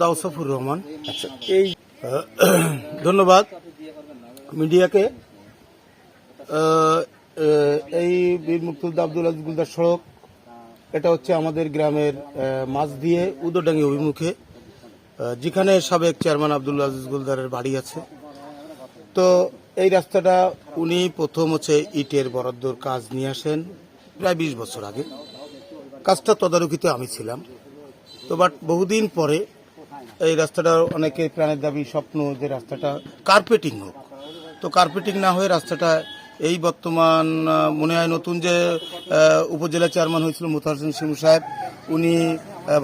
দাউসাফুর রহমান। আচ্ছা। এই ধন্যবাদ মিডিয়াকে। এই বীর মুক্তিযোদ্ধা আব্দুল আজিজ গুলদার সড়ক এটা হচ্ছে আমাদের গ্রামের মাছ দিয়ে উদরডাঙ্গি অভিমুখে যেখানে সাবেক চেয়ারম্যান আব্দুল আজিজ গুলদারের বাড়ি আছে। তো এই রাস্তাটা উনি প্রথম হচ্ছে ইটের বরাদ্দর কাজ নিয়ে আসেন প্রায় বিশ বছর আগে। কাজটা তদারকিতে আমি ছিলাম। তো বাট বহুদিন পরে এই রাস্তাটা অনেকের প্রাণের দাবি, স্বপ্ন যে রাস্তাটা কার্পেটিং হোক। তো কার্পেটিং না হয়ে রাস্তাটা এই বর্তমান মনে হয় নতুন যে উপজেলা চেয়ারম্যান হয়েছিল মুতার হোসেন শিমু সাহেব, উনি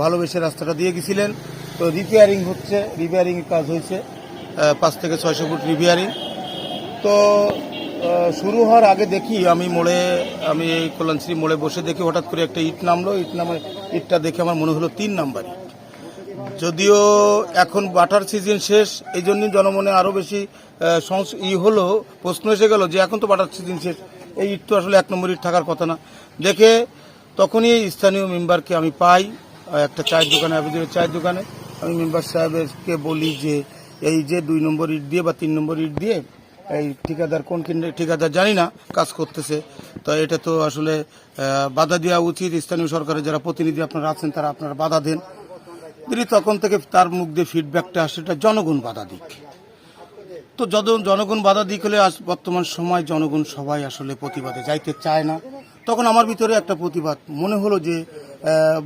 ভালোবেসে রাস্তাটা দিয়ে গেছিলেন। তো রিপেয়ারিং হচ্ছে রিপেয়ারিং কাজ হয়েছে পাঁচ থেকে ছয়শো ফুট রিপেয়ারিং তো শুরু হওয়ার আগে দেখি, আমি মোড়ে, আমি এই কল্যাণশ্রী মোড়ে বসে দেখি হঠাৎ করে একটা ইট নামলো। ইট নামে, ইটটা দেখে আমার মনে হলো তিন নাম্বার ইট। যদিও এখন বাটার সিজন শেষ এই জন্য জনমনে আরও বেশি ই হলো, প্রশ্ন এসে গেল যে এখন তো বাটার সিজন শেষ। এই ইট তো আসলে এক নম্বর ইট থাকার কথা না। দেখে তখনই স্থানীয় মেম্বারকে আমি পাই একটা চায়ের দোকানে আবেদনের চায়ের দোকানে। আমি মেম্বার সাহেবকে বলি যে, এই যে দুই নম্বর ইট দিয়ে বা তিন নম্বর ইট দিয়ে, এই ঠিকাদার কোন ঠিকাদার জানি না, কাজ করতেছে। তো এটা তো আসলে বাধা দেওয়া উচিত। স্থানীয় সরকারের যারা প্রতিনিধি আপনারা আছেন, তারা আপনারা বাধা দেন। তিনি তখন থেকে তার মুখ দিয়ে ফিডব্যাকটা আসে, এটা জনগণ বাধা দিক। তো যত জনগণ বাধা দিক হলে আজ বর্তমান সময় জনগণ সবাই আসলে প্রতিবাদে যাইতে চায় না। তখন আমার ভিতরে একটা প্রতিবাদ। মনে হলো যে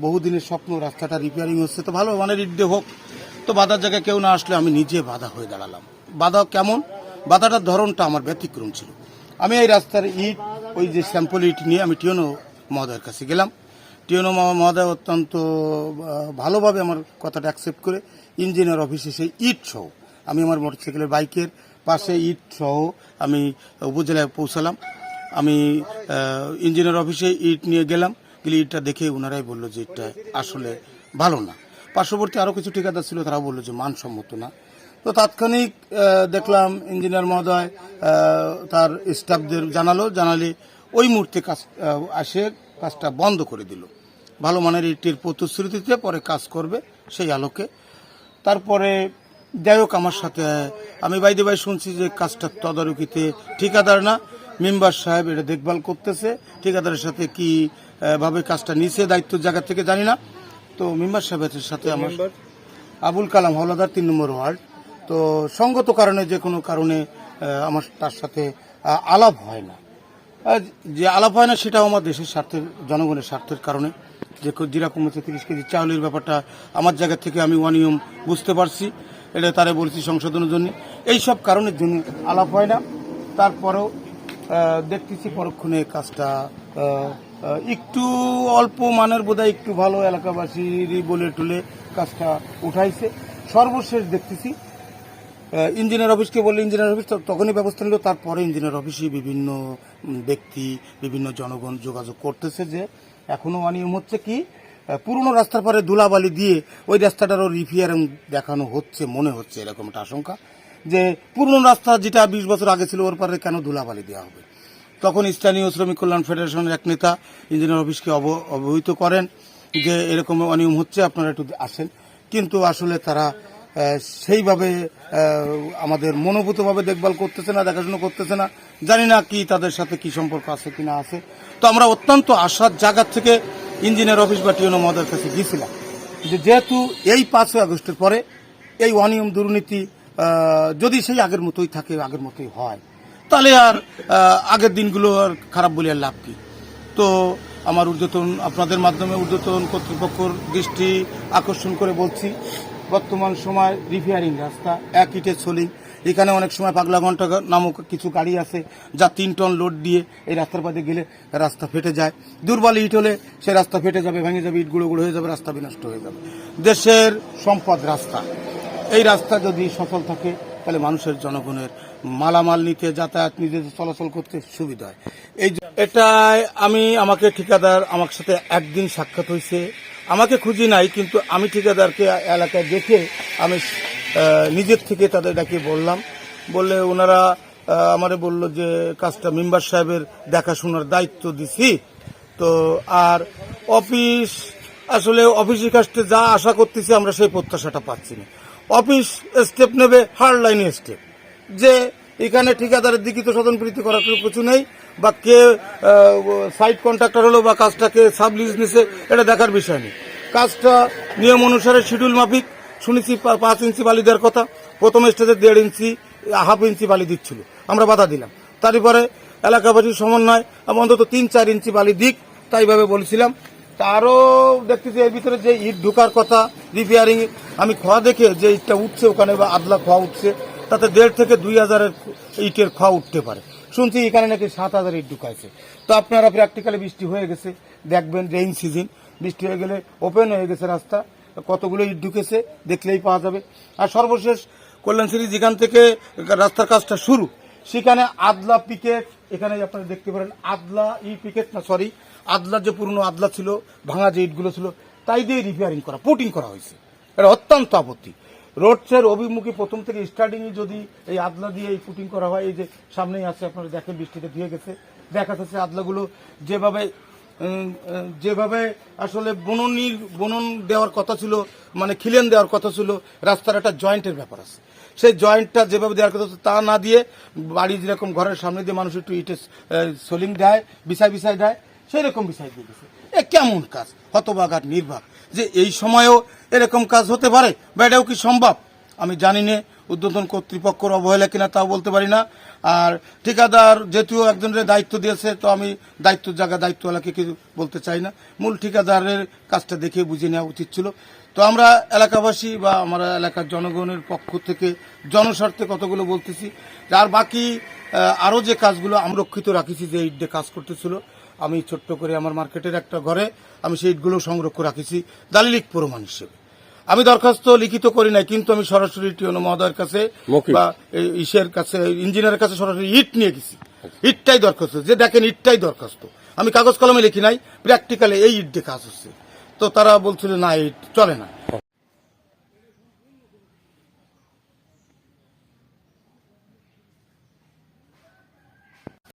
বহুদিনের স্বপ্ন রাস্তাটা রিপেয়ারিং হচ্ছে, তো ভালো মানে রিডে হোক। তো বাধার জায়গায় কেউ না আসলে আমি নিজে বাধা হয়ে দাঁড়ালাম। বাধা কেমন? বাধাটার ধরনটা আমার ব্যতিক্রম ছিল। আমি এই রাস্তার ইট, ওই যে স্যাম্পল ইট নিয়ে আমি টিওনো মহোদয়ের কাছে গেলাম। মামা মহোদয় অত্যন্ত ভালোভাবে আমার কথাটা অ্যাকসেপ্ট করে ইঞ্জিনিয়ার অফিসে সেই ইট সহ আমি আমার মোটরসাইকেলের বাইকের পাশে ইট সহ আমি উপজেলায় পৌঁছালাম। আমি ইঞ্জিনিয়ার অফিসে ইট নিয়ে গেলাম। গেলে ইটটা দেখে ওনারাই বলল যে ইটটা আসলে ভালো না। পার্শ্ববর্তী আরও কিছু ঠিকাদার ছিল তারা বলল যে মানসম্মত না। তো তাৎক্ষণিক দেখলাম ইঞ্জিনিয়ার মহোদয় তার স্টাফদের জানালো। জানালে ওই মুহূর্তে কাজ আসে কাজটা বন্ধ করে দিল। ভালো মানের ইটের প্রতিশ্রুতিতে পরে কাজ করবে সেই আলোকে। তারপরে যাই হোক আমার সাথে আমি বাইদে ভাই শুনছি যে কাজটা তদারকিতে ঠিকাদার না মেম্বার সাহেব এটা দেখভাল করতেছে। ঠিকাদারের সাথে কি ভাবে কাজটা নিচে দায়িত্ব জায়গা থেকে জানি না। তো মেম্বার সাহেবের সাথে আমার আবুল কালাম হলাদার তিন নম্বর ওয়ার্ড। তো সঙ্গত কারণে যে কোনো কারণে আমার তার সাথে আলাপ হয় না। যে আলাপ হয় না, সেটাও আমার দেশের স্বার্থের, জনগণের স্বার্থের কারণে। যে জিরা কমেছে তিরিশ কেজি চাউলের ব্যাপারটা আমার জায়গা থেকে আমি অনিয়ম বুঝতে পারছি, এটা তারা বলছি সংশোধনের জন্য। এই সব কারণের জন্য আলাপ হয় না। তারপরেও দেখতেছি পরক্ষণে কাজটা একটু অল্প মানের বোধহয় একটু ভালো এলাকাবাসীরই বলে টুলে কাজটা উঠাইছে। সর্বশেষ দেখতেছি ইঞ্জিনিয়ার অফিসকে বললে ইঞ্জিনিয়ার অফিস তখনই ব্যবস্থা নিল। তারপরে ইঞ্জিনিয়ার অফিসে বিভিন্ন ব্যক্তি, বিভিন্ন জনগণ যোগাযোগ করতেছে যে এখনও অনিয়ম হচ্ছে কি পুরনো রাস্তার পরে ধুলাবালি দিয়ে ওই রাস্তাটারও রিপেয়ারিং দেখানো হচ্ছে, মনে হচ্ছে এরকম একটা আশঙ্কা, যে পুরনো রাস্তা যেটা বিশ বছর আগে ছিল, ওর পরে কেন ধুলাবালি দেওয়া হবে? তখন স্থানীয় শ্রমিক কল্যাণ ফেডারেশনের এক নেতা ইঞ্জিনিয়ার অফিসকে অব- অবহিত করেন যে, এরকম অনিয়ম হচ্ছে, আপনারা একটু আসেন। কিন্তু আসলে তারা সেইভাবে আমাদের মনোভূতভাবে দেখভাল করতেছে না, দেখাশোনা করতেছে না। জানি না কি তাদের সাথে কি সম্পর্ক আছে, কি না আছে। তো আমরা অত্যন্ত আশার জায়গার থেকে ইঞ্জিনিয়ার অফিস বা টিওনো মহোদয়ের কাছে গিয়েছিলাম যে যেহেতু এই পাঁচই আগস্টের পরে এই অনিয়ম দুর্নীতি যদি সেই আগের মতোই থাকে, আগের মতোই হয়, তাহলে আর আগের দিনগুলো আর খারাপ বলে আর লাভ কী? তো আমার ঊর্ধ্বতন, আপনাদের মাধ্যমে ঊর্ধ্বতন কর্তৃপক্ষর দৃষ্টি আকর্ষণ করে বলছি বর্তমান সময় রিপেয়ারিং রাস্তা। এক ইটের সোলিং এখানে অনেক সময় পাগলা ঘণ্টা নামক কিছু গাড়ি আছে, যা তিন টন লোড দিয়ে এই রাস্তার পাশে গেলে রাস্তা ফেটে যায়। দুর্বল ইট হলে সে রাস্তা ফেটে যাবে, ভেঙে যাবে, ইট গুঁড়ো গুঁড়ো হয়ে যাবে, রাস্তা বিনষ্ট হয়ে যাবে। দেশের সম্পদ রাস্তা। এই রাস্তা যদি সফল থাকে, তাহলে মানুষের জনগণের মালামাল নিতে, যাতায়াত নিতে চলাচল করতে সুবিধা হয়। এই এটাই আমি, আমাকে ঠিকাদার আমার সাথে একদিন সাক্ষাৎ হয়েছে আমাকে খুঁজি নাই, কিন্তু আমি ঠিকাদারকে এলাকায় দেখে আমি নিজের থেকে তাদের ডাকে বললাম। বললে ওনারা আমারে বলল যে, কাজটা মেম্বার সাহেবের দেখাশোনার দায়িত্ব দিছি। তো আর অফিস, আসলে অফিসের কাছ যা আশা করতেছি আমরা সেই প্রত্যাশাটা পাচ্ছি না। অফিস স্টেপ নেবে হার্ড লাইনে স্টেপ যে এখানে ঠিকাদারের দিকে তো স্বতন্ত্রীতি করার কিছু নেই বা কে সাইট কন্ট্রাক্টর হলো বা কাজটাকে সাবলিজ নিছে, এটা দেখার বিষয় নেই। কাজটা নিয়ম অনুসারে শিডিউল মাফিক, শুনেছি পাঁচ ইঞ্চি বালি দেওয়ার কথা। প্রথম স্টেজে দেড় ইঞ্চি হাফ ইঞ্চি বালি দিচ্ছিল। আমরা বাধা দিলাম। তারপরে এলাকাবাসীর সমন্বয় অন্তত তিন চার ইঞ্চি বালি দিক তাইভাবে বলেছিলাম। তা আরও দেখতেছি এর ভিতরে যে ইট ঢোকার কথা রিপেয়ারিং আমি খোয়া দেখে যে ইটটা উঠছে ওখানে বা আদলা খোয়া উঠছে, তাতে দেড় থেকে দুই হাজারের ইটের খোয়া উঠতে পারে। শুনছি এখানে নাকি সাত হাজার ইট ঢুকাইছে। তো আপনারা প্র্যাকটিক্যালি বৃষ্টি হয়ে গেছে। দেখবেন রেইন সিজন বৃষ্টি হয়ে গেলে ওপেন হয়ে গেছে রাস্তা। কতগুলো ইট ঢুকেছে দেখলেই পাওয়া যাবে। আর সর্বশেষ কল্যাণশ্রী যেখান থেকে রাস্তার কাজটা শুরু, সেখানে আদলা পিকেট এখানে আপনারা দেখতে পারেন, আদলা ই পিকেট না সরি আদলা যে পুরনো আদলা ছিল, ভাঙা যে ইটগুলো ছিল, তাই দিয়ে রিপেয়ারিং করা পুটিং করা হয়েছে। এটা অত্যন্ত আপত্তি। রোডসের অভিমুখী প্রথম থেকে স্টার্টিংয়ে যদি এই আদলা দিয়ে এই পুটিং করা হয়, এই যে সামনেই আছে আপনারা দেখেন বৃষ্টিতে ধুয়ে গেছে। দেখা যাচ্ছে আদলাগুলো যেভাবে যেভাবে আসলে বননির বনন দেওয়ার কথা ছিল মানে খিলেন দেওয়ার কথা ছিল, রাস্তার একটা জয়েন্টের ব্যাপার আছে। সেই জয়েন্টটা যেভাবে দেওয়ার কথা তা না দিয়ে বাড়ি যেরকম ঘরের সামনে দিয়ে মানুষ একটু ইটে সোলিং দেয় বিছাই বিছাই দেয় সেই রকম বিছাই দিয়ে গেছে। এ কেমন কাজ? হতবাগ আর নির্বাক। যে এই সময়েও এরকম কাজ হতে পারে বা এটাও কি সম্ভব? আমি জানি না, উদ্বোধন কর্তৃপক্ষর অবহেলা কিনা তাও বলতে পারি না। আর ঠিকাদার যেহেতু একজনের দায়িত্ব দিয়েছে, তো আমি দায়িত্ব জায়গা দায়িত্বওয়ালাকে কিছু বলতে চাই না? মূল ঠিকাদারের কাজটা দেখে বুঝে নেওয়া উচিত ছিল। তো আমরা এলাকাবাসী বা আমরা এলাকার জনগণের পক্ষ থেকে জনস্বার্থে কতগুলো বলতেছি আর বাকি আরও যে কাজগুলো সংরক্ষিত রাখিছি যে ইট দিয়ে কাজ করতেছিল আমি ছোট্ট করে আমার মার্কেটের একটা ঘরে আমি সেই ইটগুলো সংরক্ষণ রাখিছি দালিলিক প্রমাণ হিসেবে। আমি দরখাস্ত লিখিত করি নাই কিন্তু আমি সরাসরি টিওনো মহোদয়ের কাছে। বা ইসের কাছে ইঞ্জিনিয়ারের কাছে সরাসরি ইট নিয়ে গেছি। ইটটাই দরখাস্ত যে দেখেন ইটটাই দরখাস্ত। আমি কাগজ কলমে লিখি নাই প্র্যাকটিক্যালে এই ইট দিয়ে কাজ হচ্ছে। তো তারা বলছিল না ইট চলে না।